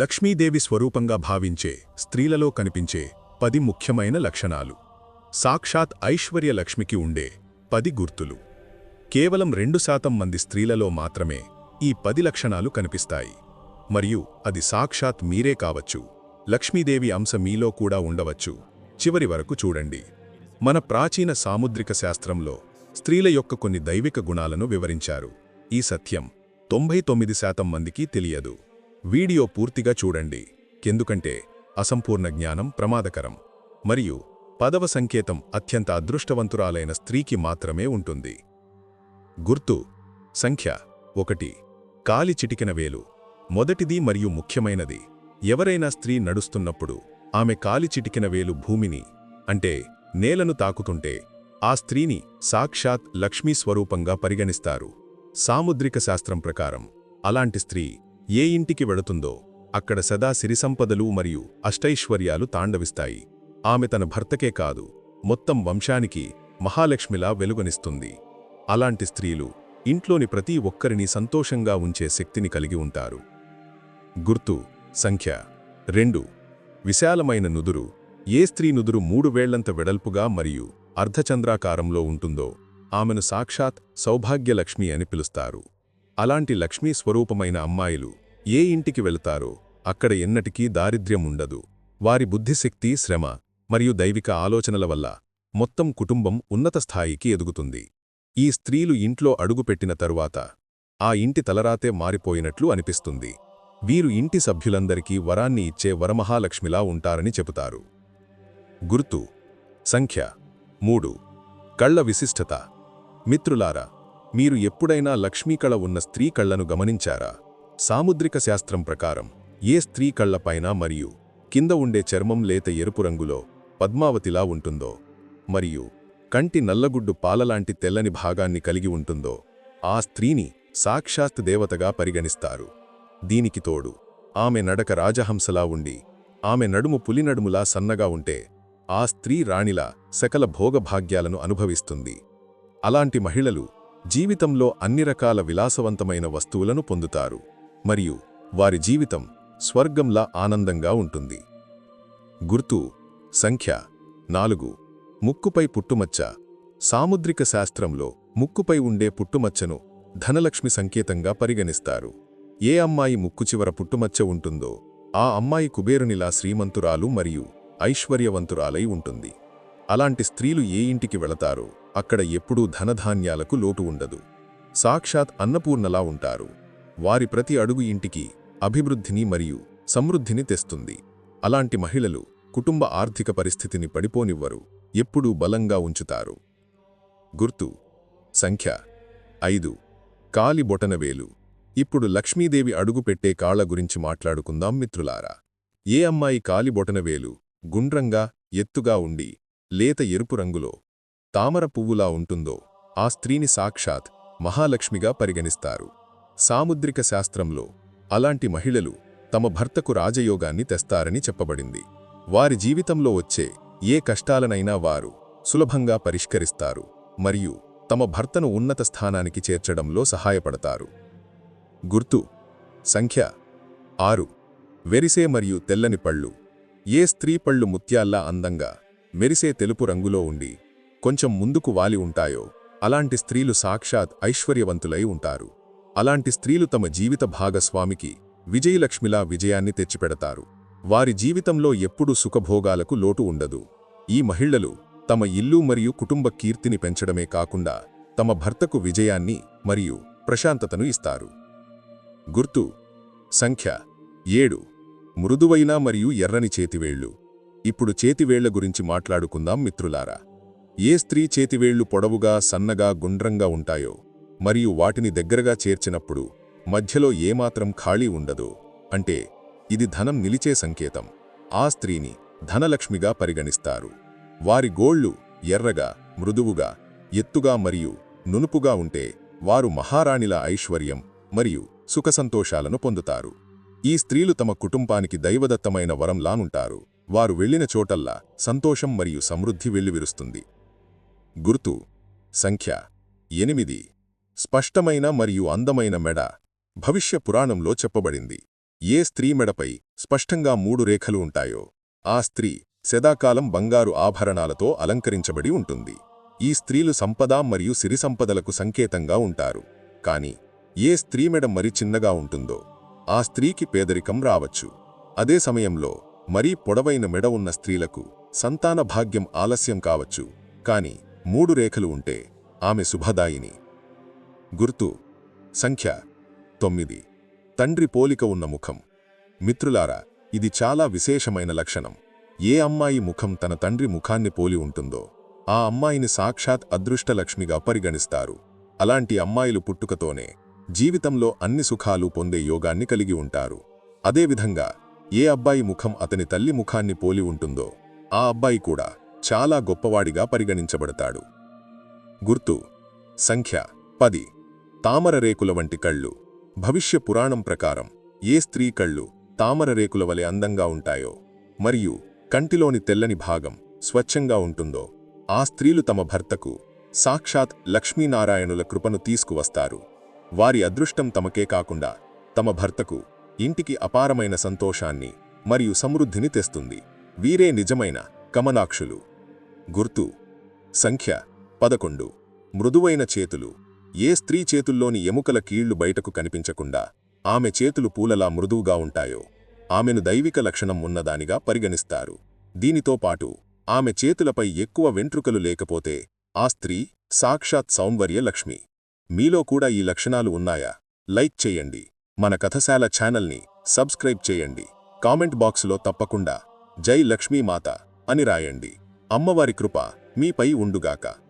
లక్ష్మీదేవి స్వరూపంగా భావించే స్త్రీలలో కనిపించే పది ముఖ్యమైన లక్షణాలు. సాక్షాత్ ఐశ్వర్య లక్ష్మికి ఉండే పది గుర్తులు. కేవలం రెండు శాతం మంది స్త్రీలలో మాత్రమే ఈ పది లక్షణాలు కనిపిస్తాయి. మరియు అది సాక్షాత్ మీరే కావచ్చు. లక్ష్మీదేవి అంశ మీలో కూడా ఉండవచ్చు. చివరి వరకు చూడండి. మన ప్రాచీన సాముద్రిక శాస్త్రంలో స్త్రీల యొక్క కొన్ని దైవిక గుణాలను వివరించారు. ఈ సత్యం తొంభై తొమ్మిది శాతం మందికి తెలియదు. వీడియో పూర్తిగా చూడండి. ఎందుకంటే అసంపూర్ణ జ్ఞానం ప్రమాదకరం. మరియు పదవ సంకేతం అత్యంత అదృష్టవంతురాలైన స్త్రీకి మాత్రమే ఉంటుంది. గుర్తు సంఖ్య ఒకటి. కాలి చిటికిన వేలు. మొదటిది మరియు ముఖ్యమైనది. ఎవరైనా స్త్రీ నడుస్తున్నప్పుడు ఆమె కాలి చిటికిన వేలు భూమిని అంటే నేలను తాకుతుంటే ఆ స్త్రీని సాక్షాత్ లక్ష్మీ స్వరూపంగా పరిగణిస్తారు. సాముద్రిక శాస్త్రం ప్రకారం అలాంటి స్త్రీ ఏ ఇంటికి వెళుతుందో అక్కడ సదా సిరిసంపదలు మరియు అష్టైశ్వర్యాలు తాండవిస్తాయి. ఆమె తన భర్తకే కాదు మొత్తం వంశానికి మహాలక్ష్మిలా వెలుగనిస్తుంది. అలాంటి స్త్రీలు ఇంట్లోని ప్రతి ఒక్కరిని సంతోషంగా ఉంచే శక్తిని కలిగి ఉంటారు. గుర్తు సంఖ్య రెండు. విశాలమైన నుదురు. ఏ స్త్రీ నుదురు మూడు వేళ్ళంత వెడల్పుగా మరియు అర్ధచంద్రాకారంలో ఉంటుందో ఆమెను సాక్షాత్ సౌభాగ్యలక్ష్మి అని పిలుస్తారు. అలాంటి లక్ష్మీ స్వరూపమైన అమ్మాయిలు ఏ ఇంటికి వెళతారో అక్కడ ఎన్నటికీ దారిద్ర్యం ఉండదు వారి బుద్ధిశక్తి శ్రమ మరియు దైవిక ఆలోచనల వల్ల మొత్తం కుటుంబం ఉన్నత స్థాయికి ఎదుగుతుంది. ఈ స్త్రీలు ఇంట్లో అడుగుపెట్టిన తరువాత ఆ ఇంటి తలరాతే మారిపోయినట్లు అనిపిస్తుంది. వీరు ఇంటి సభ్యులందరికీ వరాన్ని ఇచ్చే వరమహాలక్ష్మిలా ఉంటారని చెబుతారు. గుర్తు సంఖ్య మూడు. కళ్ళ విశిష్టత. మిత్రులారా మీరు ఎప్పుడైనా లక్ష్మీకళ ఉన్న స్త్రీ కళ్ళను గమనించారా? సాముద్రిక శాస్త్రం ప్రకారం ఏ స్త్రీ కళ్ళపైన మరియు కింద ఉండే చర్మం లేత ఎరుపు రంగులో పద్మావతిలా ఉంటుందో మరియు కంటి నల్లగుడ్డు పాలలాంటి తెల్లని భాగాన్ని కలిగి ఉంటుందో ఆ స్త్రీని సాక్షాత్ దేవతగా పరిగణిస్తారు. దీనికి తోడు ఆమె నడక రాజహంసలా ఉండి ఆమె నడుము పులినడుములా సన్నగా ఉంటే ఆ స్త్రీ రాణిలా సకల భోగభాగ్యాలను అనుభవిస్తుంది. అలాంటి మహిళలు జీవితంలో అన్ని రకాల విలాసవంతమైన వస్తువులను పొందుతారు. మరియు వారి జీవితం స్వర్గంలా ఆనందంగా ఉంటుంది. గుర్తు సంఖ్య నాలుగు. ముక్కుపై పుట్టుమచ్చ. సాముద్రిక శాస్త్రంలో ముక్కుపై ఉండే పుట్టుమచ్చను ధనలక్ష్మి సంకేతంగా పరిగణిస్తారు. ఏ అమ్మాయి ముక్కు చివర పుట్టుమచ్చ ఉంటుందో ఆ అమ్మాయి కుబేరునిలా శ్రీమంతురాలు మరియు ఐశ్వర్యవంతురాలై ఉంటుంది. అలాంటి స్త్రీలు ఏ ఇంటికి వెళతారో అక్కడ ఎప్పుడూ ధనధాన్యాలకు లోటు ఉండదు. సాక్షాత్ అన్నపూర్ణలా ఉంటారు. వారి ప్రతి అడుగు ఇంటికి అభివృద్ధిని మరియు సమృద్ధిని తెస్తుంది. అలాంటి మహిళలు కుటుంబ ఆర్థిక పరిస్థితిని పడిపోనివ్వరు ఎప్పుడూ బలంగా ఉంచుతారు. గుర్తు. సంఖ్య. ఐదు. కాలి బొటనవేలు ఇప్పుడు లక్ష్మీదేవి అడుగుపెట్టే కాళ్ళ గురించి మాట్లాడుకుందాం మిత్రులారా. ఏ అమ్మాయి కాలి బొటనవేలు గుండ్రంగా ఎత్తుగా ఉండి లేత ఎరుపు రంగులో తామర పువ్వులా ఉంటుందో ఆ స్త్రీని సాక్షాత్ మహాలక్ష్మిగా పరిగణిస్తారు. సాముద్రిక శాస్త్రంలో అలాంటి మహిళలు తమ భర్తకు రాజయోగాన్ని తెస్తారని చెప్పబడింది. వారి జీవితంలో వచ్చే ఏ కష్టాలనైనా వారు సులభంగా పరిష్కరిస్తారు మరియు తమ భర్తను ఉన్నత స్థానానికి చేర్చడంలో సహాయపడతారు. గుర్తు సంఖ్య ఆరు. వెరిసే మరియు తెల్లని పళ్ళు. ఏ స్త్రీ పళ్ళు ముత్యాల్లా అందంగా మెరిసే తెలుపు రంగులో ఉండి కొంచెం ముందుకు వాలి ఉంటాయో అలాంటి స్త్రీలు సాక్షాత్ ఐశ్వర్యవంతులై ఉంటారు. అలాంటి స్త్రీలు తమ జీవిత భాగస్వామికి విజయలక్ష్మిలా విజయాన్ని తెచ్చిపెడతారు. వారి జీవితంలో ఎప్పుడూ సుఖభోగాలకు లోటు ఉండదు. ఈ మహిళలు తమ ఇల్లు మరియు కుటుంబ కీర్తిని పెంచడమే కాకుండా తమ భర్తకు విజయాన్ని మరియు ప్రశాంతతను ఇస్తారు. గుర్తు సంఖ్య ఏడు. మృదువైన మరియు ఎర్రని చేతివేళ్ళు. ఇప్పుడు చేతివేళ్ళ గురించి మాట్లాడుకుందాం మిత్రులారా. ఏ స్త్రీ చేతివేళ్ళు పొడవుగా సన్నగా గుండ్రంగా ఉంటాయో మరియు వాటిని దగ్గరగా చేర్చినప్పుడు మధ్యలో ఏమాత్రం ఖాళీ ఉండదు. అంటే ఇది ధనం నిలిచే సంకేతం. ఆ స్త్రీని ధనలక్ష్మిగా పరిగణిస్తారు. వారి గోళ్ళు ఎర్రగా మృదువుగా ఎత్తుగా మరియు నునుపుగా ఉంటే వారు మహారాణిల ఐశ్వర్యం మరియు సుఖసంతోషాలను పొందుతారు. ఈ స్త్రీలు తమ కుటుంబానికి దైవదత్తమైన వరంలానుంటారు. వారు వెళ్ళిన చోటల్లా సంతోషం మరియు సమృద్ధి వెల్లివిరుస్తుంది. గుర్తు సంఖ్య ఎనిమిది. స్పష్టమైన మరియు అందమైన మెడ భవిష్య పురాణంలో చెప్పబడింది. ఏ స్త్రీ మెడపై స్పష్టంగా మూడు రేఖలు ఉంటాయో ఆ స్త్రీ శదాకాలం బంగారు ఆభరణాలతో అలంకరించబడి ఉంటుంది. ఈ స్త్రీలు సంపద మరియు సిరి సంపదలకు సంకేతంగా ఉంటారు. కాని ఏ స్త్రీ మెడ మరి చిన్నగా ఉంటుందో ఆ స్త్రీకి పేదరికం రావచ్చు. అదే సమయంలో మరీ పొడవైన మెడ ఉన్న స్త్రీలకు సంతాన భాగ్యం ఆలస్యం కావచ్చు. కాని మూడు రేఖలు ఉంటే ఆమె శుభదాయిని. గుర్తు. సంఖ్య తొమ్మిది. తండ్రి పోలిక ఉన్న ముఖం. మిత్రులారా ఇది చాలా విశేషమైన లక్షణం. ఏ అమ్మాయి ముఖం తన తండ్రి ముఖాన్ని పోలి ఉంటుందో ఆ అమ్మాయిని సాక్షాత్ అదృష్టలక్ష్మిగా పరిగణిస్తారు. అలాంటి అమ్మాయిలు పుట్టుకతోనే జీవితంలో అన్ని సుఖాలు పొందే యోగాన్ని కలిగి ఉంటారు. అదేవిధంగా ఏ అబ్బాయి ముఖం అతని తల్లి ముఖాన్ని పోలి ఉంటుందో ఆ అబ్బాయి కూడా చాలా గొప్పవాడిగా పరిగణించబడతాడు. గుర్తు సంఖ్య పది. తామర రేకుల వంటి కళ్ళు. భవిష్య పురాణం ప్రకారం ఏ స్త్రీ కళ్ళు తామర రేకుల వలె అందంగా ఉంటాయో మరియు కంటిలోని తెల్లని భాగం స్వచ్ఛంగా ఉంటుందో ఆ స్త్రీలు తమ భర్తకు సాక్షాత్ లక్ష్మీనారాయణుల కృపను తీసుకువస్తారు. వారి అదృష్టం తమకే కాకుండా తమ భర్తకు ఇంటికి అపారమైన సంతోషాన్ని మరియు సమృద్ధిని తెస్తుంది. వీరే నిజమైన కమలాక్షులు. గుర్తు. సంఖ్య పదకొండు. మృదువైన చేతులు. ఏ స్త్రీ చేతుల్లోని ఎముకల కీళ్ళు బయటకు కనిపించకుండా ఆమె చేతులు పూలలా మృదువుగా ఉంటాయో ఆమెను దైవిక లక్షణం ఉన్నదానిగా పరిగణిస్తారు. దీనితో పాటు ఆమె చేతులపై ఎక్కువ వెంట్రుకలు లేకపోతే ఆ స్త్రీ సాక్షాత్ సౌందర్య లక్ష్మి మీలో కూడా ఈ లక్షణాలు ఉన్నాయా? లైక్ చేయండి. మన కథశాల ఛానల్ని సబ్స్క్రైబ్ చేయండి. కామెంట్ బాక్సులో తప్పకుండా జై లక్ష్మీమాత అని రాయండి. అమ్మవారి కృప మీపై ఉండుగాక.